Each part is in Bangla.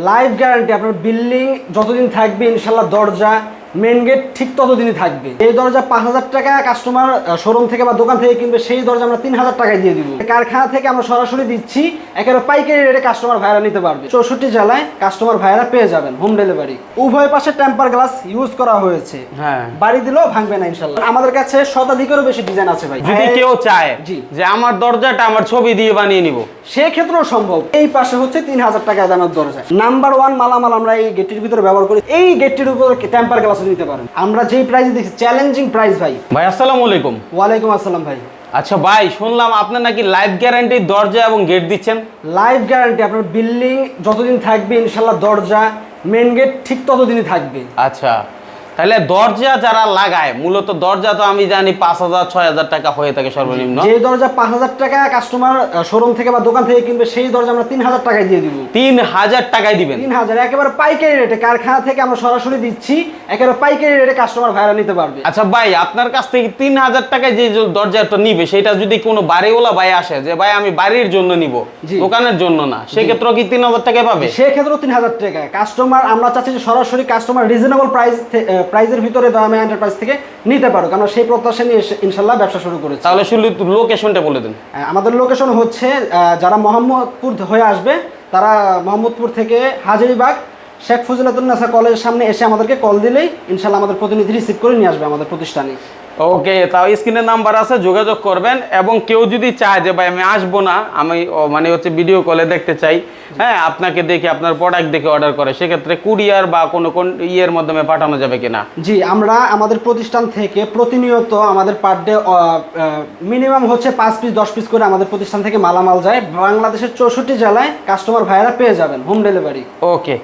লাইফ গ্যারান্টি আপনার বিল্ডিং যতদিন থাকবে ইনশাল্লাহ দরজা মেন গেট ঠিক ততদিনই থাকবে। এই দরজা পাঁচ হাজার টাকা কাস্টমার শোরুম থেকে বা দোকান থেকে কিনবে সেই দরজা আমরা তিন হাজার টাকায় দিয়ে দিব। কারখানা থেকে আমরা সরাসরি দিচ্ছি একেবারে পাইকারি রেটে কাস্টমার ভাইরা নিতে পারবে। চৌষট্টি জেলায় কাস্টমার ভাইরা পেয়ে যাবেন হোম ডেলিভারি উভয় পাশে টেম্পার গ্লাস ইউজ করা হয়েছে। হ্যাঁ। বাড়ি দিলেও ভাঙবে না ইনশাল্লাহ। আমাদের কাছে শতাধিকেরও বেশি ডিজাইন আছে ভাই। যদি কেউ চায় জি। যে আমার দরজাটা আমার ছবি দিয়ে বানিয়ে নিব। সেক্ষেত্রেও সম্ভব। এই পাশে হচ্ছে তিন হাজার টাকা দামের দরজা। নাম্বার ওয়ান মালামাল আমরা এই গেটটির ভিতরে ব্যবহার করি। এই গেটটির উপর টেম্পার গ্লাস নিতে পারেন। আমরা যেই প্রাইস দেখছি চ্যালেঞ্জিং প্রাইস ভাই। ভাই আসসালামু আলাইকুম। ওয়ালাইকুম আসসালাম ভাই। আচ্ছা ভাই শুনলাম আপনার নাকি লাইফ গ্যারান্টি দরজা এবং গেট দিচ্ছেন। লাইফ গ্যারান্টি আপনার বিল্ডিং যতদিন থাকবে ইনশাল্লাহ দরজা মেন গেট ঠিক ততদিনই থাকবে। আচ্ছা। তাহলে দরজা যারা লাগায় মূলত দরজা তো আমি জানি পাঁচ হাজার ছয় হাজার টাকা হয়ে থাকে সর্বনিম্ন। যে দরজা পাঁচ হাজার টাকা কাস্টমার শোরুম থেকে বা দোকান থেকে কিনবে সেই দরজা আমরা তিন হাজার টাকায় দিয়ে দিব। তিন হাজার টাকায় দিবেন। তিন হাজার একেবারে পাইকারি রেটে কারখানা থেকে আমরা সরাসরি দিচ্ছি একেবারে পাইকারি রেটে কাস্টমার ভাড়া নিতে পারবে। আচ্ছা ভাই আপনার কাছ থেকে তিন হাজার টাকায় যে দরজাটা নিবে সেটা যদি কোনো বাড়িওয়ালা ভাই আসে যে ভাই আমি বাড়ির জন্য নিব। দোকানের জন্য না সেক্ষেত্রে কি তিন হাজার টাকায় পাবে? সেক্ষেত্রেও তিন হাজার টাকা কাস্টমার আমরা চাচ্ছি যে সরাসরি কাস্টমার রিজনেবল প্রাইস প্রাইসের ভিতরে দয়ামে এন্টারপ্রাইজ থেকে নিতে পারো। কারণ সেই প্রত্যাশা নিয়ে ইনশাল্লাহ ব্যবসা শুরু করেছি। তাহলে শুধু লোকেশনটা বলে দিন। আহ, আমাদের লোকেশন হচ্ছে যারা মোহাম্মদপুর হয়ে আসবে তারা মোহাম্মদপুর থেকে হাজারিবাগ শেখ ফজিলাতুন্নেসা কলেজের সামনে এসে আমাদেরকে কল দিলেই ইনশাল্লাহ আমাদের প্রতিনিধি রিসিভ করে নিয়ে আসবে আমাদের প্রতিষ্ঠানে। ওকে তাও স্ক্রিনের নাম্বার আছে যোগাযোগ করবেন এবং কেউ যদি চায় যে ভাই আমি আসব না আমি মানে হচ্ছে ভিডিও কলে দেখতে চাই। হ্যাঁ আপনাকে দেখে আপনার প্রোডাক্ট দেখে অর্ডার করে। সেক্ষেত্রে কুরিয়ার বা কোনো কোন ইয়ের মাধ্যমে পাঠানো যাবে কিনা? জি আমরা আমাদের প্রতিষ্ঠান থেকে প্রতিনিয়ত আমাদের পার ডে মিনিমাম হচ্ছে পাঁচ পিস দশ পিস করে আমাদের প্রতিষ্ঠান থেকে মালামাল যায়। বাংলাদেশের চৌষট্টি জেলায় কাস্টমার ভাইয়েরা পেয়ে যাবেন হোম ডেলিভারি ওকে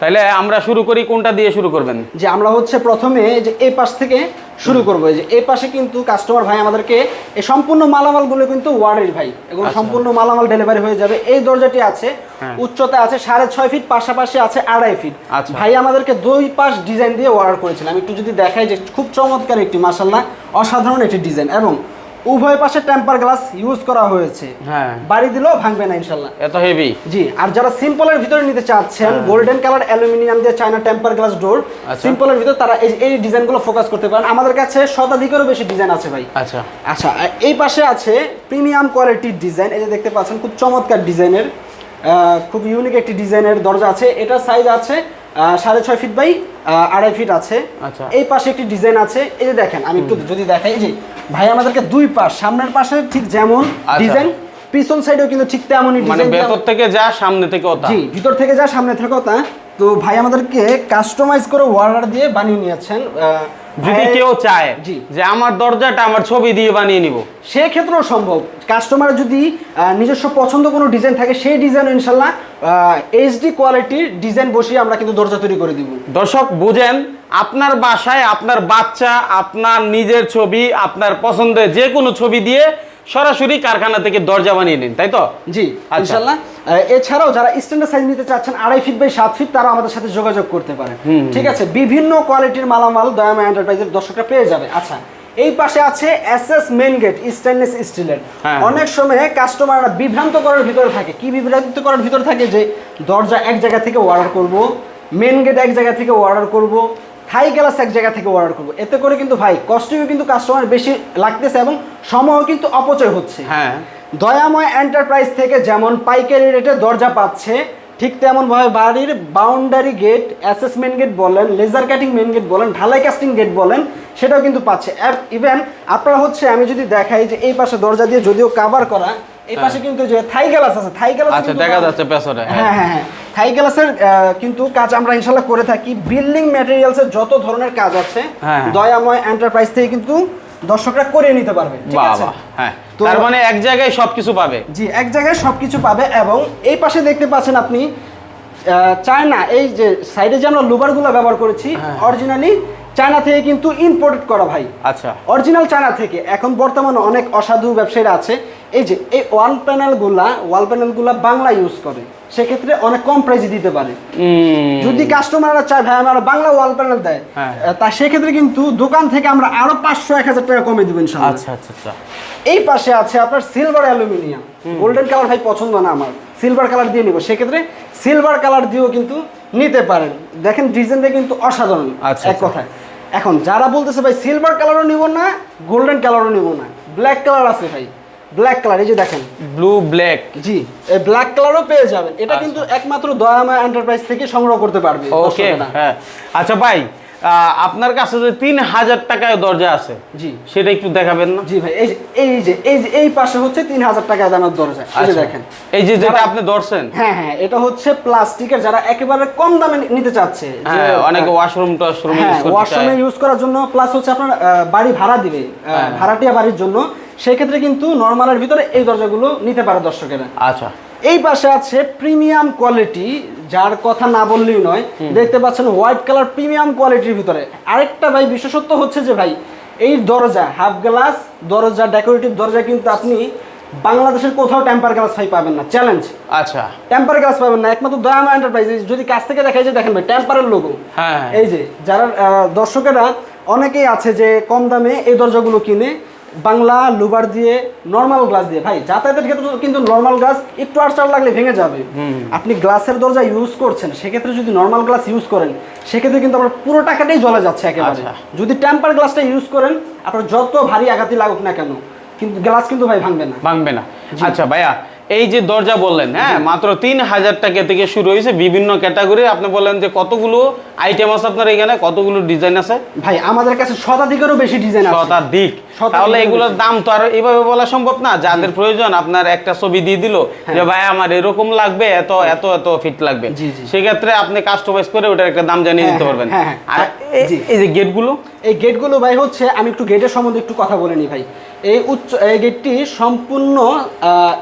তাহলে আমরা শুরু করি কোনটা দিয়ে শুরু করবেন? যে আমরা হচ্ছে প্রথমে যে এই পাশ থেকে শুরু করব। যে এই পাশে কিন্তু কাস্টমার ভাই আমাদেরকে এই সম্পূর্ণ মালামালগুলো কিন্তু ওয়ার্ডের ভাই এগুলো সম্পূর্ণ মালামাল ডেলিভারি হয়ে যাবে। এই দরজাটি আছে হ্যাঁ। উচ্চতা আছে সাড়ে ছয় ফিট পাশাপাশি আছে আড়াই ফিট আচ্ছা। ভাই আমাদেরকে দুই পাশ ডিজাইন দিয়ে অর্ডার করেছিলাম। একটু যদি দেখাই যে খুব চমৎকার একটি মাসাল্লাহ অসাধারণ একটি ডিজাইন এবং উভয় পাশে টেম্পার গ্লাস ইউজ করা হয়েছে। হ্যাঁ। বাড়ি দিলেও ভাঙবে না ইনশাল্লাহ। এত হেভি জি আর যারা সিম্পলের ভিতরে নিতে চাচ্ছেন গোল্ডেন কালার অ্যালুমিনিয়াম দিয়ে চায়না টেম্পার গ্লাস ডোর। সিম্পলের ভিতর তারা এই এই ডিজাইনগুলো ফোকাস করতে পারেন। আমাদের কাছে শতাধিকেরও বেশি ডিজাইন আছে ভাই। আচ্ছা। আচ্ছা এই পাশে আছে প্রিমিয়াম কোয়ালিটির ডিজাইন এই যে দেখতে পাচ্ছেন খুব চমৎকার ডিজাইনের খুব ইউনিক একটি ডিজাইনের দরজা আছে। এটার সাইজ আছে সাড়ে ছয় ফিট বাই আড়াই ফিট আছে। আচ্ছা। এই পাশে একটি ডিজাইন আছে। এই যে দেখেন আমি একটু যদি দেখাই যে ভাই আমাদেরকে দুই পাশ সামনের পাশে ঠিক যেমন আচ্ছা। ডিজাইন পিছন সাইডেও কিন্তু ঠিক তেমনই মানে ভেতর থেকে যা সামনে থেকে ওটা জি ভিতর থেকে যা সামনে থেকে তা তো ভাই আমাদেরকে কাস্টমাইজ করে ওয়ার্ডার দিয়ে বানিয়ে নিয়েছেন যদি কেউ চায় যে আমার দরজাটা আমার ছবি দিয়ে বানিয়ে নিব। সেক্ষেত্রেও সম্ভব। কাস্টমার যদি নিজস্ব পছন্দ কোনো ডিজাইন থাকে সেই ডিজাইন ইনশাল্লাহ এইচডি কোয়ালিটির ডিজাইন বসিয়ে আমরা কিন্তু দরজা তৈরি করে দিব। দর্শক বুঝেন আপনার বাসায় আপনার বাচ্চা আপনার নিজের ছবি আপনার পছন্দের যে কোনো ছবি দিয়ে সরাসরি কারখানা থেকে দরজা বানিয়ে নিন তাই তো? জি আচ্ছা। ইনশাল্লাহ। এছাড়াও যারা স্ট্যান্ডার্ড সাইজ নিতে চাচ্ছেন আড়াই ফিট বাই সাত ফিট তারা আমাদের সাথে যোগাযোগ করতে পারে ঠিক আছে? বিভিন্ন কোয়ালিটির মালামাল দয়ামা এন্টারপ্রাইজের দর্শকরা পেয়ে যাবে। আচ্ছা এই পাশে আছে S S main gate stainless স্টিলের। অনেক সময় কাস্টমাররা বিভ্রান্ত করার ভিতরে থাকে। কি বিভ্রান্ত করার ভিতরে থাকে? যে দরজা এক জায়গা থেকে অর্ডার করব মেন গেট এক জায়গা থেকে অর্ডার করব থাই গ্লাস এক জায়গা থেকে অর্ডার করব। এতে করে কিন্তু ভাই কস্টিংও কিন্তু কাস্টমার বেশি লাগতেছে এবং সময়ও কিন্তু অপচয় হচ্ছে। হ্যাঁ। দয়াময় এন্টারপ্রাইজ থেকে যেমন পাইকারি রেটে দরজা পাচ্ছে ঠিক তেমনভাবে বাড়ির বাউন্ডারি গেট অ্যাসেসমেন্ট গেট বলেন লেজার কাটিং মেন গেট বলেন ঢালাই কাস্টিং গেট বলেন সেটাও কিন্তু পাচ্ছে। ইভেন আপনারা হচ্ছে আমি যদি দেখাই যে এই পাশে দরজা দিয়ে যদিও কাভার করা এই পাশে কিন্তু যে থাই গ্লাস আছে থাই গ্লাস আচ্ছা দেখা যাচ্ছে পেছনে হ্যাঁ। হ্যাঁ হ্যাঁ থাই গ্লাসের কিন্তু কাজ আমরা ইনশাআল্লাহ করে থাকি। বিল্ডিং ম্যাটেরিয়ালসের যত ধরনের কাজ আছে হ্যাঁ। দয়াময় এন্টারপ্রাইজ থেকে কিন্তু দর্শকরা করে নিতে পারবে ঠিক আছে? হ্যাঁ। তার মানে এক জায়গায় সবকিছু পাবে। জি এক জায়গায় সবকিছু পাবে এবং এই পাশে দেখতে পাচ্ছেন আপনি আহ, চায়না এই যে সাইডে যে আমরা লুবারগুলো ব্যবহার করেছি হ্যাঁ। অরিজিনালি চায়না থেকে কিন্তু ইম্পোর্টেড করা ভাই। আচ্ছা। অরিজিনাল চায়না থেকে। এখন বর্তমানে অনেক অসাধু ব্যবসায়ীরা আছে। এই যে এই ওয়াল প্যানেলগুলা ওয়াল প্যানেলগুলা বাংলা ইউজ করে। সেক্ষেত্রে অনেক কম প্রাইসে দিতে পারে। যদি কাস্টমাররা চায় ভাই আমরা বাংলা ওয়াল প্যানেল দেয়। হ্যাঁ। তা সেক্ষেত্রে কিন্তু দোকান থেকে আমরা আরও পাঁচশো এক হাজার টাকা কমে দেবেন আচ্ছা আচ্ছা আচ্ছা। এই পাশে আছে আপনার সিলভার অ্যালুমিনিয়াম গোল্ডেন কালার ভাই পছন্দ না আমার। সিলভার কালার দিয়ে নিব। সেক্ষেত্রে সিলভার কালার দিয়েও কিন্তু নিতে পারেন। দেখেন ডিজাইনটা কিন্তু অসাধারণ। আচ্ছা, এক আচ্ছা। কথায়। এখন যারা বলতেছে ভাই সিলভার কালারও নিব না গোল্ডেন কালারও নিব না ব্ল্যাক কালার আছে ভাই ব্ল্যাক কালার এই যে দেখেন। ব্লু ব্ল্যাক জি এই ব্ল্যাক কালারও পেয়ে যাবেন। এটা কিন্তু একমাত্র দয়াময় এন্টারপ্রাইজ থেকে সংগ্রহ করতে পারবে ওকে হ্যাঁ। আচ্ছা ভাই আপনার কাছে যে তিন হাজার টাকায় দরজা আছে জি। সেটা একটু দেখাবেন না? জি ভাই এই যে এই যে এই পাশে হচ্ছে তিন হাজার টাকা দামের দরজা এই আচ্ছা। দেখেন। এই যে যেটা আপনি ধরছেন? হ্যাঁ হ্যাঁ এটা হচ্ছে প্লাস্টিকের যারা একেবারে কম দামে নিতে চাচ্ছে হ্যাঁ অনেকে ওয়াশরুম টাশরুম হ্যাঁ ওয়াশরুমে ইউজ করার জন্য প্লাস হচ্ছে আপনার বাড়ি ভাড়া দিবে আহ, হ্যাঁ। ভাড়াটিয়া বাড়ির জন্য সেই ক্ষেত্রে কিন্তু নর্মালের ভিতরে এই দরজাগুলো নিতে পারে দর্শকেরা। আচ্ছা। এই পাশে আছে প্রিমিয়াম কোয়ালিটি যার কথা না বললেই নয় দেখতে পাচ্ছেন হোয়াইট কালার প্রিমিয়াম কোয়ালিটির ভিতরে। আরেকটা ভাই বিশেষত্ব হচ্ছে যে ভাই এই দরজা হাফ গ্লাস দরজা ডেকোরেটিভ দরজা কিন্তু আপনি বাংলাদেশের কোথাও টেম্পার গ্লাস ভাই পাবেন না। চ্যালেঞ্জ আচ্ছা। টেম্পার গ্লাস পাবেন না। একমাত্র দয়ামা এন্টারপ্রাইজ যদি কাছ থেকে দেখাই যে দেখেন ভাই টেম্পারের লোগো হ্যাঁ। এই যে যারা দর্শকেরা অনেকেই আছে যে কম দামে এই দরজাগুলো কিনে বাংলা লুবার দিয়ে নর্মাল গ্লাস দিয়ে। ভাই যাতায়াতের ক্ষেত্রে কিন্তু নর্মাল গ্লাস একটু আটচার লাগলে ভেঙে যাবে। আপনি গ্লাসের দরজা ইউজ করছেন সেক্ষেত্রে যদি নর্মাল গ্লাস ইউজ করেন সেক্ষেত্রে কিন্তু আপনার পুরো টাকাটাই জ্বলে যাচ্ছে একেবারে। আচ্ছা। যদি টেম্পার গ্লাসটা ইউজ করেন আপনার যত ভারী আঘাতি লাগুক না কেন কিন্তু গ্লাস কিন্তু ভাই ভাঙবে না। ভাঙবে না। আচ্ছা ভাইয়া এই যে দরজা বললেন হ্যাঁ মাত্র তিন হাজার টাকা থেকে শুরু হয়েছে বিভিন্ন ক্যাটাগরি। আপনি বললেন যে কতগুলো আইটেম আছে আপনার এখানে কতগুলো ডিজাইন আছে? ভাই আমাদের কাছে শতাধিকেরও বেশি ডিজাইন আছে। শতাধিক। তাহলে এগুলোর দাম তো আর এইভাবে বলা সম্ভব না। যাদের প্রয়োজন আপনার একটা ছবি দিয়ে দিল যে ভাই আমার এরকম লাগবে এত এত এত ফিট লাগবে। সেক্ষেত্রে আপনি কাস্টমাইজ করে ওটার একটা দাম জানিয়ে হ্যাঁ, দিতে পারবেন। হ্যাঁ, হ্যাঁ, আর হ্যাঁ। এই যে গেটগুলো এই গেটগুলো ভাই হচ্ছে আমি একটু গেটের সম্বন্ধে একটু কথা বলে নিই ভাই। এই উচ্চ এই গেটটি সম্পূর্ণ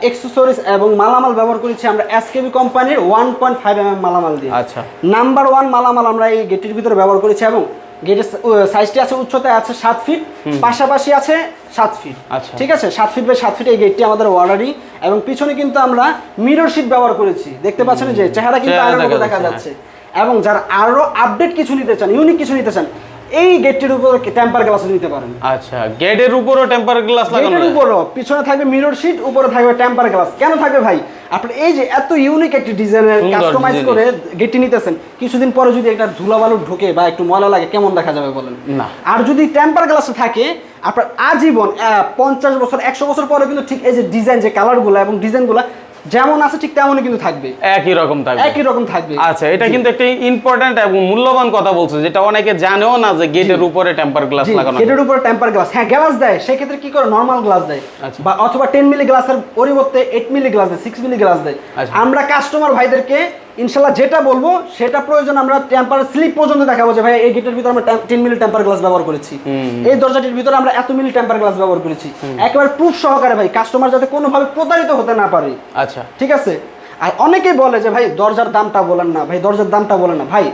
এক্সেসরিজ এবং মালামাল ব্যবহার করেছি আমরা এসকেবি কোম্পানির one point five M M মালামাল দিয়ে। আচ্ছা। নাম্বার ওয়ান মালামাল আমরা এই গেটটির ভিতরে ব্যবহার করেছি এবং গেটের সাইজটি আছে উচ্চতায় আছে সাত ফিট পাশাপাশি আছে সাত ফিট আচ্ছা। ঠিক আছে? সাত ফিট বাই সাত ফিট এই গেটটি আমাদের ওয়ার্ডারি এবং পিছনে কিন্তু আমরা মিরর শিট ব্যবহার করেছি। দেখতে পাচ্ছেন যে চেহারা কিন্তু চেহারা আয়নার মতো দেখা দেখা যাচ্ছে, যাচ্ছে। এবং যারা আরও আপডেট কিছু নিতে চান ইউনিক কিছু নিতে চান এই গেটটির উপর টেম্পার গ্লাস নিতে পারেন। আচ্ছা গেটের উপরও টেম্পার গ্লাস লাগানো গেটের? উপরও পিছনে থাকবে মিরর শিট উপরে থাকবে টেম্পার গ্লাস কেন থাকবে ভাই? আপনি এই যে এত ইউনিক একটি ডিজাইনের কাস্টমাইজ করে গেটটি নিতেছেন কিছুদিন পরে যদি একটা ধুলাবালু ঢুকে বা একটু ময়লা লাগে কেমন দেখা যাবে বলেন? না। আর যদি টেম্পার গ্লাস থাকে আপনার আজীবন পঞ্চাশ বছর একশো বছর পরে কিন্তু ঠিক এই যে ডিজাইন যে কালারগুলো এবং ডিজাইনগুলো যেমন আছে ঠিক তেমনই কিন্তু থাকবে। একই রকম থাকবে। একই রকম থাকবে। আচ্ছা এটা কিন্তু একটা ইম্পর্ট্যান্ট এবং মূল্যবান কথা বলছো যেটা অনেকে জানেও না যে গেটের উপরে টেম্পার গ্লাস লাগানো। গেটের উপরে টেম্পার গ্লাস হ্যাঁ গ্লাস দেয় সেই ক্ষেত্রে কি করে? নরমাল গ্লাস দেয়। আচ্ছা। বা অথবা 10 মিলি গ্লাসের পরিবর্তে 8 মিলি গ্লাস দেয় 6 মিলি গ্লাস দেয়। আচ্ছা। আমরা কাস্টমার ভাইদেরকে ইনশাল্লাহ যেটা বলব সেটা প্রয়োজন আমরা টেম্পার স্লিপ পর্যন্ত দেখাবো যে ভাই এই গেটের ভিতরে আমরা টেন মিলি টেম্পার গ্লাস ব্যবহার করেছি। এই দরজাটির ভিতরে আমরা এত মিলি টেম্পার গ্লাস ব্যবহার করেছি। একেবারে প্রুফ সহকারে ভাই কাস্টমার যাতে কোনোভাবে প্রতারিত হতে না পারে। আচ্ছা। ঠিক আছে? আর অনেকেই বলে যে ভাই দরজার দামটা বলেন না ভাই দরজার দামটা বলেন না। ভাই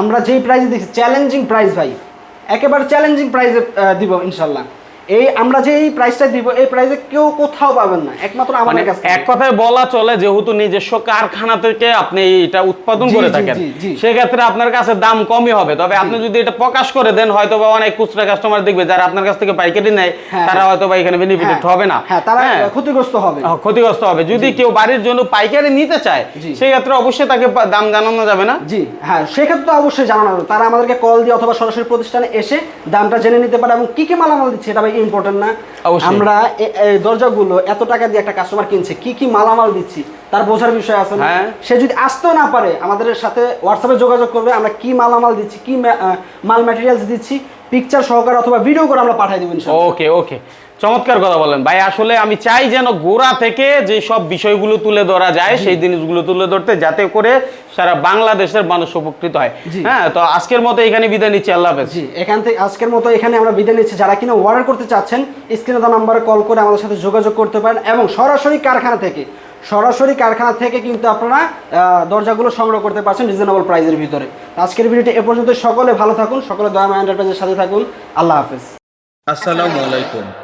আমরা যেই প্রাইসে দিচ্ছি চ্যালেঞ্জিং প্রাইস ভাই একেবারে চ্যালেঞ্জিং প্রাইসে দিব ইনশাল্লাহ। এই আমরা যে এই প্রাইসটা দিব এই প্রাইসে কেউ কোথাও পাবেন না একমাত্র মানে আমাদের কাছে এক কথায় বলা চলে যেহেতু নিজস্ব কারখানা থেকে আপনি এটা উৎপাদন করে থাকেন। সেক্ষেত্রে আপনার কাছে দাম কমই হবে তবে আপনি যদি এটা প্রকাশ করে দেন হয়তো বা অনেক খুচরা কাস্টমার দেখবে যারা আপনার কাছ থেকে পাইকারি নেয় হ্যাঁ, তারা হ্যাঁ। হয়তো বা এখানে বেনিফিটেড হ্যাঁ, হবে না হ্যাঁ তারা। ক্ষতিগ্রস্ত হবে ক্ষতিগ্রস্ত হবে যদি কেউ বাড়ির জন্য পাইকারি নিতে চায় জি। সেই ক্ষেত্রে অবশ্যই তাকে দাম জানানো যাবে না জি হ্যাঁ সেক্ষেত্রে অবশ্যই জানানো। তারা আমাদেরকে কল দিয়ে অথবা সরাসরি প্রতিষ্ঠানে এসে দামটা জেনে নিতে পারে এবং কি কি মালামাল দিচ্ছে এটা ভাই ইম্পর্টেন্ট না। আমরা দরজাগুলো এত টাকা দিয়ে একটা কাস্টমার কিনছে কি কি মালামাল দিচ্ছি তার বোঝার বিষয় আছে না। হ্যাঁ। সে যদি আসতেও না পারে আমাদের সাথে হোয়াটসঅ্যাপে যোগাযোগ করবে আমরা কি মালামাল দিচ্ছি কি মাল ম্যাটেরিয়ালস দিচ্ছি পিকচার সহকারে অথবা ভিডিও করে আমরা পাঠিয়ে দেবো ওকে ওকে চমৎকার কথা বলেন ভাই আসলে আমি চাই যেন গোড়া থেকে যে সব বিষয়গুলো তুলে ধরা যায় সেই জিনিসগুলো তুলে ধরতে যাতে করে সারা বাংলাদেশের মানুষ উপকৃত হয়। হ্যাঁ তো আজকের মতো এখানে বিদায় নিচ্ছি আল্লাহ হাফেজ। জি এখান থেকে আজকের মতো এখানে আমরা বিদায় নিচ্ছি। যারা কিনা অর্ডার করতে চাচ্ছেন স্ক্রিনে দেওয়া নাম্বারে কল করে আমাদের সাথে যোগাযোগ করতে পারেন এবং সরাসরি কারখানা থেকে সরাসরি কারখানা থেকে কিন্তু আপনারা আহ, দরজাগুলো সংগ্রহ করতে পারছেন রিজনেবল প্রাইজের ভিতরে। আজকের ভিডিওটি এ পর্যন্ত সকলে ভালো থাকুন সকলে দয়াময় এন্টারপ্রাইজের সাথে থাকুন। আল্লাহ হাফেজ। আসসালামু আলাইকুম।